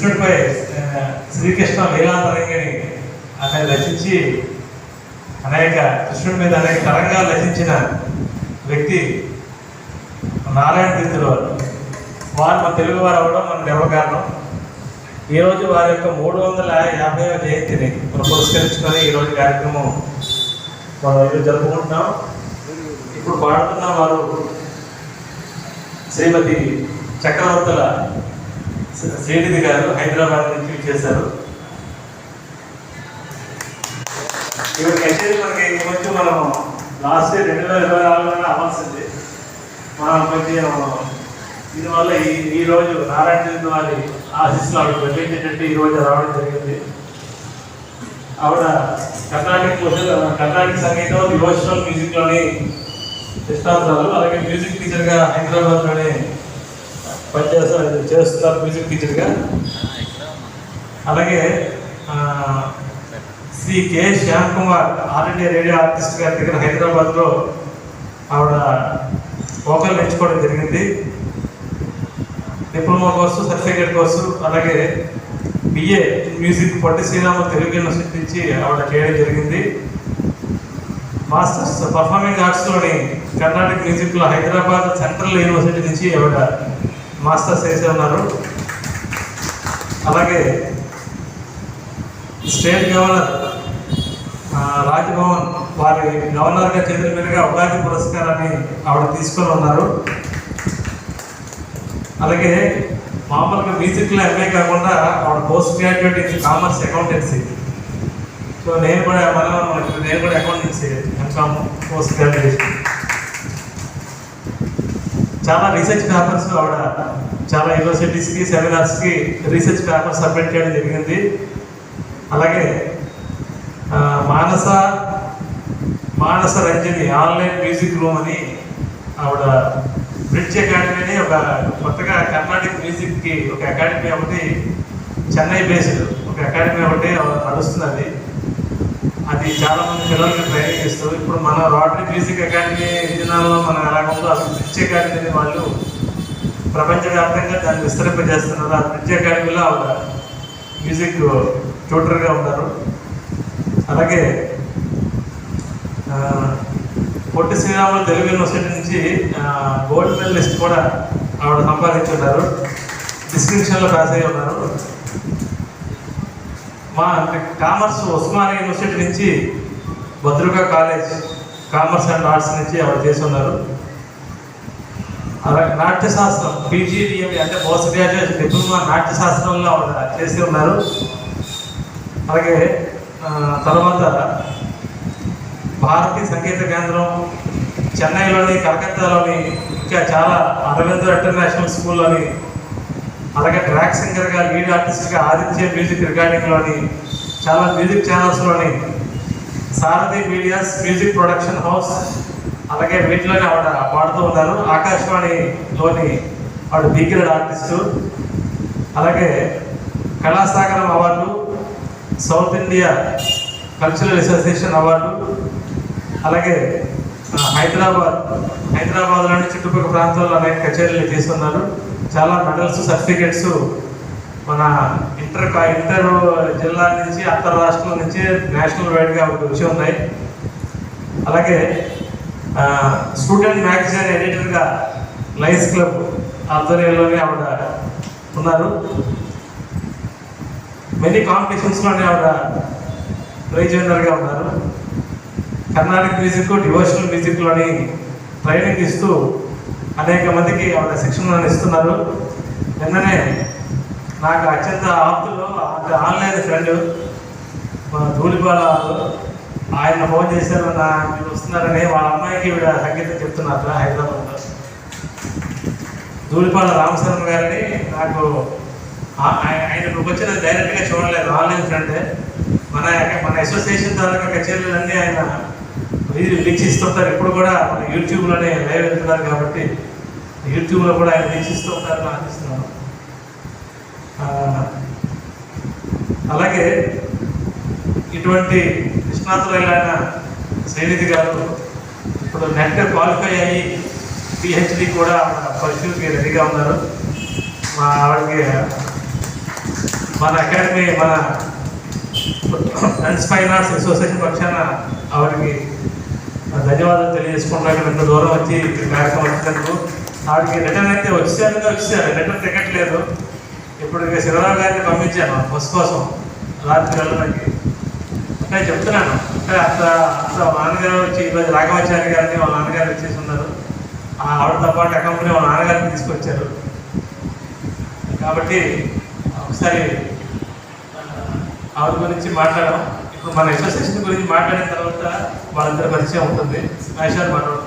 కృష్ణుడిపై శ్రీకృష్ణ లీలాతరంగిణి అనేది రచించి అనేక కృష్ణుడి మీద అనేక తరంగాలు రచించిన వ్యక్తి నారాయణ తీర్థులు వారు. వారు మన తెలుగు వారు అవ్వడం మన గర్వకారణం ఈరోజు వారి యొక్క మూడు వందల యాభైవ జయంతిని పురస్కరించుకొని ఈరోజు కార్యక్రమం మనం ఈరోజు జరుపుకుంటున్నాం. ఇప్పుడు పాడుతున్న వారు శ్రీమతి చక్రవర్తుల శ్రీనిధి గారు హైదరాబాద్ నుంచి చేశారు ఇవన్నీ మనకి ఈ మధ్య మనం లాస్ట్ ఇయర్ రెండు వేల ఇరవై నాలుగులోనే అవ్వాల్సింది. మనం కొంచెం దీనివల్ల ఈ ఈ రోజు నారాయణ చంద్ర వారి ఆశీస్సులు ఆవిడ ప్రకటించేటట్టు ఈ రోజు రావడం జరిగింది. ఆవిడ కర్ణాటక క్వశ్చన్ కర్ణాటక సంగీతం డివోషనల్ మ్యూజిక్లోని ఇష్టాంతాలు అలాగే మ్యూజిక్ టీచర్గా హైదరాబాద్లోనే పనిచేస్తారు చేస్తున్నారు మ్యూజిక్ టీచర్గా అలాగే Shri K. Shyam Kumar All India Radio artist గారి దగ్గర హైదరాబాద్లో ఆవిడ వోకల్ నేర్చుకోవడం జరిగింది. డిప్లొమా కోర్సు సర్టిఫికేట్ కోర్సు అలాగే BA music Potti Srirama Telugu university నుంచి ఆవిడ చేయడం జరిగింది. మాస్టర్స్ పర్ఫార్మింగ్ ఆర్ట్స్లోని కర్ణాటక మ్యూజిక్లో హైదరాబాద్ సెంట్రల్ యూనివర్సిటీ నుంచి ఆవిడ మాస్టర్స్ చేసి ఉన్నారు. అలాగే స్టేట్ గవర్నర్ రాజ్భవన్ వారి గవర్నర్గా చెందిన మీదుగా ఉగాది పురస్కారాన్ని ఆవిడ తీసుకొని ఉన్నారు. అలాగే మామూలుగా మ్యూజిక్లో ఎంఏ కాకుండా ఆవిడ post graduate in commerce accountancy. So నేను కూడా మనం నేను కూడా అకౌంటెన్సీ ఎంకామ్ పోస్ట్ గ్రాడ్యుయేషన్. చాలా రీసెర్చ్ పేపర్స్ ఆవిడ చాలా యూనివర్సిటీస్కి సెమినార్స్కి రీసెర్చ్ పేపర్స్ సబ్మిట్ చేయడం జరిగింది. అలాగే Manasa Manasa Ranjani online music room అని ఆవిడ బ్రిడ్జ్ అకాడమీని ఒక కొత్తగా కర్ణాటక మ్యూజిక్కి ఒక అకాడమీ ఒకటి చెన్నై బేస్డ్ ఒక అకాడమీ ఒకటి నడుస్తున్నది. అది చాలా మంది పిల్లలకి ట్రైనింగ్ ఇప్పుడు మన రాటరీ మ్యూజిక్ అకాడమీ విజయనగరంలో మనం ఎలా ఉందో అది బ్రిడ్జ్ అకాడమీని వాళ్ళు ప్రపంచవ్యాప్తంగా దాన్ని విస్తరింపజేస్తున్నారు. ఆ బ్రిడ్జ్ అకాడమీలో ఆవిడ మ్యూజిక్ ట్యూటర్గా ఉన్నారు. అలాగే పొట్టి శ్రీరాములు తెలుగు యూనివర్సిటీ నుంచి గోల్డ్ మెడలిస్ట్ కూడా ఆవిడ సంపాదించున్నారు డిస్క్రిప్షన్లో పాస్ అయ్యి ఉన్నారు. మా కామర్స్ ఉస్మానియా యూనివర్సిటీ నుంచి Bhadruka college commerce and arts నుంచి ఆవిడ చేసి ఉన్నారు అలాగే నాట్యశాస్త్రం పీజీడిఎం అంటే పోస్ట్ గ్రాడ్యుయేట్ డిప్లొమా నాట్యశాస్త్రంలో ఆవిడ చేసి ఉన్నారు. అలాగే తర్వాత భారతీయ సంగీత కేంద్రం చెన్నైలోని కలకత్తాలోని ఇంకా చాలా అరవింద ఇంటర్నేషనల్ స్కూల్లోని అలాగే ట్రాక్ సింగర్గా లీడ్ ఆర్టిస్ట్గా ఆదిత్య మ్యూజిక్ రికార్డింగ్లోని చాలా music ఛానల్స్లోని Sarathi medias music production house అలాగే వీటిలోనే ఆవిడ పాడుతూ ఉన్నారు. ఆకాశవాణిలోని ఆవిడ బీకిరెడ్ ఆర్టిస్టు అలాగే Kalasagaram award South India cultural association award అలాగే హైదరాబాద్ హైదరాబాద్లోని చుట్టుపక్కల ప్రాంతాల్లో అనేక కచేరీలు తీసుకున్నారు చాలా మెడల్స్ సర్టిఫికెట్స్ మన ఇంటర్ కా- ఇంటర్ జిల్లా నుంచి అంతర్రాష్ట్రం నుంచి నేషనల్ వైడ్గా వచ్చి ఉన్నాయి. అలాగే స్టూడెంట్ మ్యాగజైన్ ఎడిటర్గా లైన్స్ క్లబ్ ఆధ్వర్యంలోనే ఆవిడ ఉన్నారు. మెనీ కాంపిటీషన్స్లోనే ఆవిడ ప్రైజ్ విన్నర్గా ఉన్నారు. కర్ణాటక మ్యూజిక్ డివోషనల్ మ్యూజిక్లోని ట్రైనింగ్ ఇస్తూ అనేక మందికి ఆవిడ శిక్షణ ఇస్తున్నారు. నిన్ననే నాకు అత్యంత ఆప్తుల్లో ఆన్లైన్ ఫ్రెండ్ మా ధూళిపాల ఆయన ఫోన్ చేశారు నా మీరు వస్తున్నారని వాళ్ళ అమ్మాయికి ఈవిడ సంగీతం చెప్తున్నారు హైదరాబాద్లో. ధూళిపాల రామశరణ్ గారిని నాకు ఆయన నువ్వు వచ్చిన డైరెక్ట్గా చూడలేదు ఆన్లైన్ ఫ్రెండ్. మన మన అసోసియేషన్ తాలూకా కచేరీలన్నీ ఆయన మీరు వీక్షిస్తుంటారు. ఇప్పుడు కూడా మన యూట్యూబ్లోనే లైవ్ వెళ్తున్నారు కాబట్టి యూట్యూబ్లో కూడా ఆయన వీక్షిస్తూ ఉంటారని ఆశిస్తున్నాను అలాగే ఇటువంటి నిష్ణాతులైన శ్రీనిధి గారు ఇప్పుడు నెట్ క్వాలిఫై అయ్యి పిహెచ్డి కూడా పరిస్థితికి రెడీగా ఉన్నారు. మా ఆవిడకి మన అకాడమీ మన ఫ్రెండ్స్ ఫైన్ ఆర్ట్స్ అసోసియేషన్ పక్షాన ఆవిడకి ధన్యవాదాలు తెలియజేసుకుంటున్నాను. ఇక్కడ ఇంత దూరం వచ్చి కార్యక్రమం వచ్చినందుకు. ఆవిడకి రిటర్న్ అయితే వచ్చారు వచ్చారు రిటర్న్ టికెట్ లేదు. ఇప్పుడు ఇక శివరావు గారిని పంపించాను. బస్ కోసం రాత్రి వెళ్ళడానికి అంటే చెప్తున్నాను. అంటే అంత అంత నాన్నగారు వచ్చి ఈరోజు రాఘవాచార్య గారిని వాళ్ళ నాన్నగారు వచ్చేసి ఉన్నారు. ఆ ఆవిడతో పాటు ఆ మా వాళ్ళ నాన్నగారిని తీసుకొచ్చారు. కాబట్టి ఒకసారి ఆవిడ గురించి మాట్లాడడం మన అసోసియేషన్ గురించి మాట్లాడిన తర్వాత వాళ్ళందరూ పరిచయం ఉంటుంది మహేశ్వర్ మనోడు.